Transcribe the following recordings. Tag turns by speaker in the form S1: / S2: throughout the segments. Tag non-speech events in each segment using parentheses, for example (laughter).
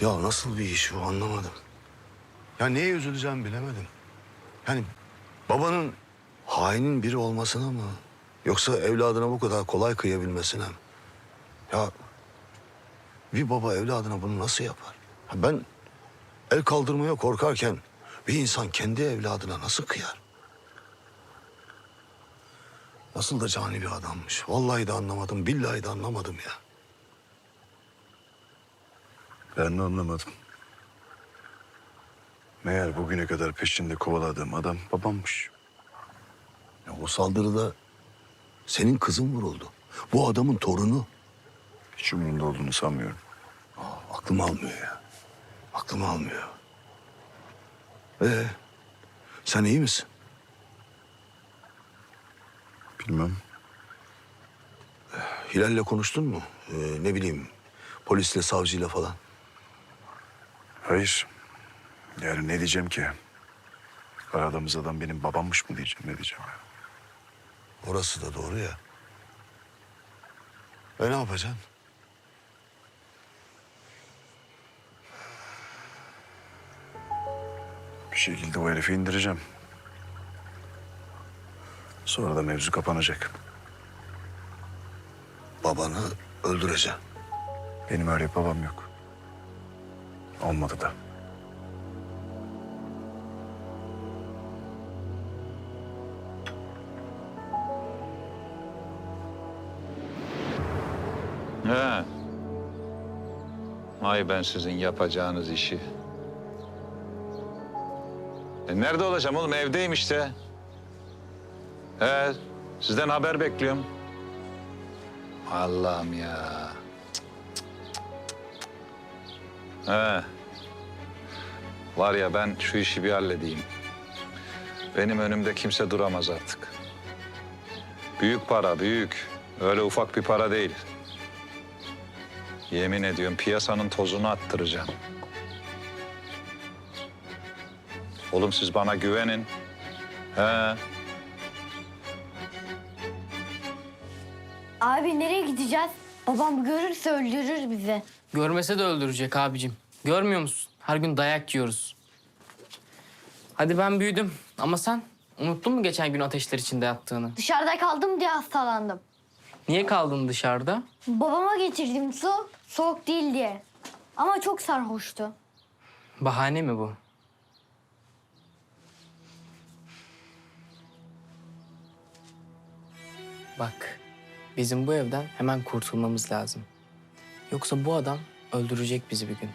S1: Ya nasıl bir iş bu anlamadım. Ya neye üzüleceğimi bilemedim. Yani babanın hainin biri olmasına mı? Yoksa evladına bu kadar kolay kıyabilmesine mi? Ya bir baba evladına bunu nasıl yapar? Ben el kaldırmaya korkarken bir insan kendi evladına nasıl kıyar? Nasıl da cani bir adammış. Vallahi de anlamadım, billahi de anlamadım ya.
S2: Ben de anlamadım. Meğer bugüne kadar peşinde kovaladığım adam babammış.
S1: Ya o saldırıda senin kızın vuruldu. Bu adamın torunu.
S2: Hiç umurunda olduğunu sanmıyorum.
S1: Aklım almıyor ya. Aklım almıyor. Ee, sen iyi misin?
S2: Bilmem.
S1: Hilal'le konuştun mu? Ee, ne bileyim polisle, savcıyla falan.
S2: Hayır. Yani ne diyeceğim ki? Aradığımız adam benim babammış mı diyeceğim, ne diyeceğim ya?
S1: Orası da doğru ya. E ne yapacaksın?
S2: Bir şekilde o herifi indireceğim. Sonra da mevzu kapanacak.
S1: Babanı öldüreceksin.
S2: Benim öyle bir babam yok. Olmadı da.
S3: He. Ay ben sizin yapacağınız işi. E nerede olacağım oğlum? Evdeyim işte. He, sizden haber bekliyorum. Allah'ım ya. He. Var ya ben şu işi bir halledeyim. Benim önümde kimse duramaz artık. Büyük para, büyük. Öyle ufak bir para değil. Yemin ediyorum piyasanın tozunu attıracağım. Oğlum siz bana güvenin. He.
S4: Abi nereye gideceğiz? Babam görürse öldürür bizi.
S5: Görmese de öldürecek abicim. Görmüyor musun? Her gün dayak yiyoruz. Hadi ben büyüdüm ama sen unuttun mu geçen gün ateşler içinde yattığını?
S4: Dışarıda kaldım diye hastalandım.
S5: Niye kaldın dışarıda?
S4: Babama getirdim su, soğuk değil diye. Ama çok sarhoştu.
S5: Bahane mi bu? Bak, bizim bu evden hemen kurtulmamız lazım. Yoksa bu adam öldürecek bizi bir gün.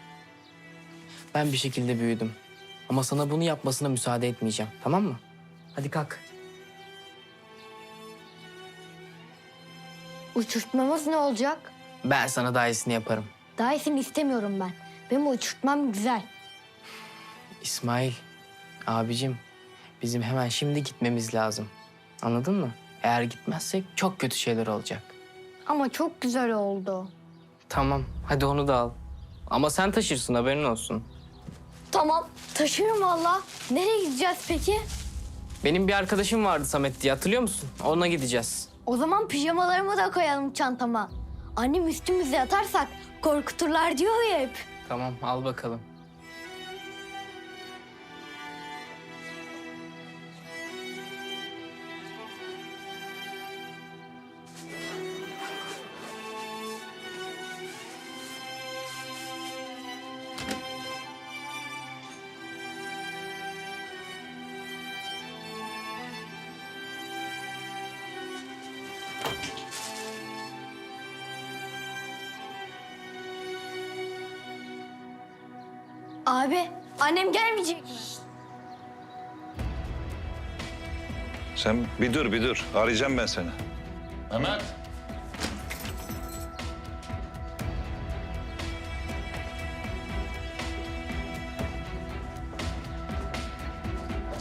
S5: Ben bir şekilde büyüdüm. Ama sana bunu yapmasına müsaade etmeyeceğim, tamam mı? Hadi kalk.
S4: Uçurtmamız ne olacak?
S5: Ben sana daha iyisini yaparım.
S4: Daha iyisini istemiyorum ben. Benim uçurtmam güzel.
S5: İsmail, abicim bizim hemen şimdi gitmemiz lazım. Anladın mı? Eğer gitmezsek çok kötü şeyler olacak.
S4: Ama çok güzel oldu.
S5: Tamam, hadi onu da al. Ama sen taşırsın haberin olsun.
S4: Tamam, taşırım valla. Nereye gideceğiz peki?
S5: Benim bir arkadaşım vardı Samet diye hatırlıyor musun? Onunla gideceğiz.
S4: O zaman pijamalarımı da koyalım çantama. Annem üstümüze yatarsak korkuturlar diyor ya hep.
S5: Tamam, al bakalım.
S4: Abi, annem gelmeyecek mi?
S3: Sen bir dur bir dur. Arayacağım ben seni. Mehmet.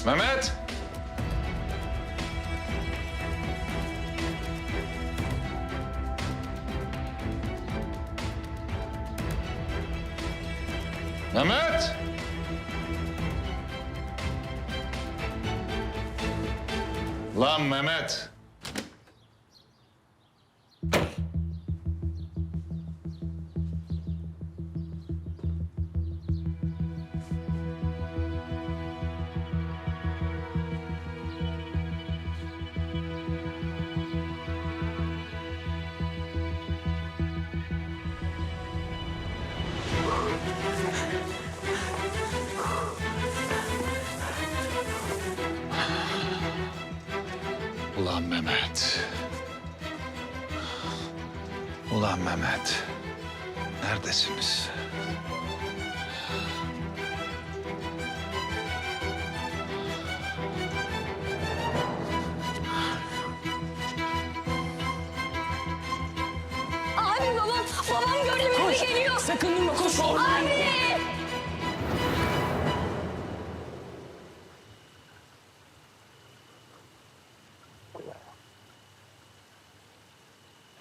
S3: Mehmet. Mehmet. Lan Mehmet. Ulan Mehmet. Ulan Mehmet. Neredesiniz?
S4: Abi babam, babam gördüm eve geliyor.
S5: Sakın durma koş.
S4: Abi!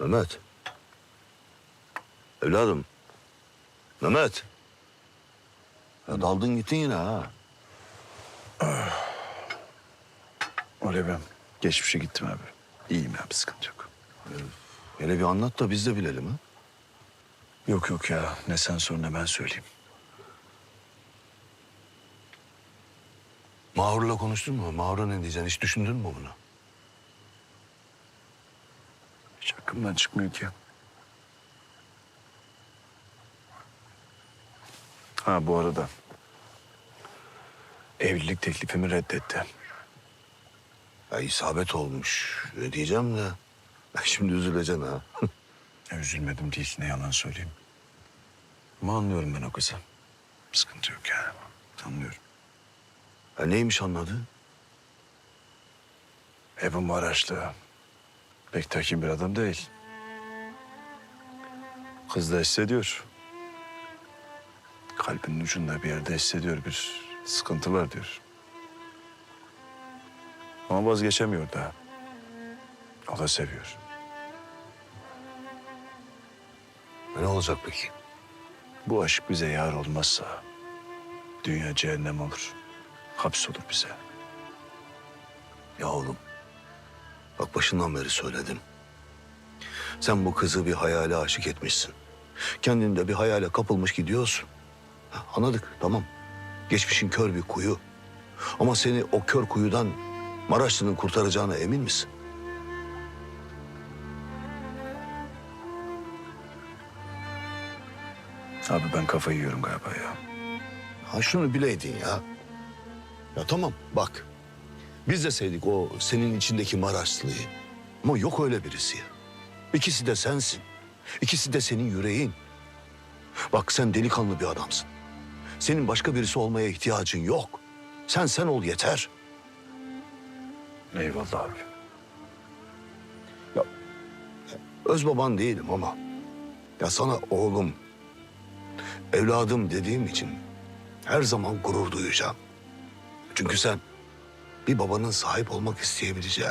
S1: Mehmet. Evladım. Mehmet. Ya daldın gittin yine ha. (sighs)
S2: Ben geçmişe gittim abi. İyiyim abi sıkıntı yok.
S1: Hele bir anlat da biz de bilelim ha.
S2: Yok yok ya ne sen sor ne ben söyleyeyim.
S1: Mahur'la konuştun mu? Mahur'a ne diyeceksin? Hiç düşündün mü bunu?
S2: Hiç aklımdan çıkmıyor ki. Ha bu arada. Evlilik teklifimi reddetti.
S1: Ya isabet olmuş. Ne diyeceğim de. Şimdi üzüleceksin ha.
S2: Ya, üzülmedim değil ne yalan söyleyeyim. Ama anlıyorum ben o kızı. Sıkıntı yok yani. Anlıyorum.
S1: Ya neymiş anladı?
S2: Ebu Maraşlı. Pek tekin bir adam değil. Kız da hissediyor. Kalbinin ucunda bir yerde hissediyor bir sıkıntı var diyor. Ama vazgeçemiyor da. O da seviyor.
S1: Ne olacak peki?
S2: Bu aşk bize yar olmazsa dünya cehennem olur. Hapsolur bize.
S1: Ya oğlum. Bak başından beri söyledim. Sen bu kızı bir hayale aşık etmişsin. Kendin de bir hayale kapılmış gidiyorsun. Ha, Anladık tamam. Geçmişin kör bir kuyu. Ama seni o kör kuyudan Maraşlı'nın kurtaracağına emin misin?
S2: Abi ben kafayı yiyorum galiba ya.
S1: Ha şunu bileydin ya. Ya tamam bak. Biz de sevdik o senin içindeki Maraşlıyı. Ama yok öyle birisi ya. İkisi de sensin. İkisi de senin yüreğin. Bak sen delikanlı bir adamsın. Senin başka birisi olmaya ihtiyacın yok. Sen sen ol yeter.
S2: Eyvallah abi.
S1: Öz baban değilim ama ya sana oğlum, evladım dediğim için her zaman gurur duyacağım. Çünkü sen bir babanın sahip olmak isteyebileceği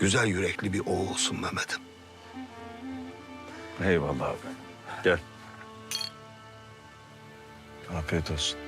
S1: güzel yürekli bir oğulsun Mehmet'im.
S2: Eyvallah abi. Gel. Afiyet olsun.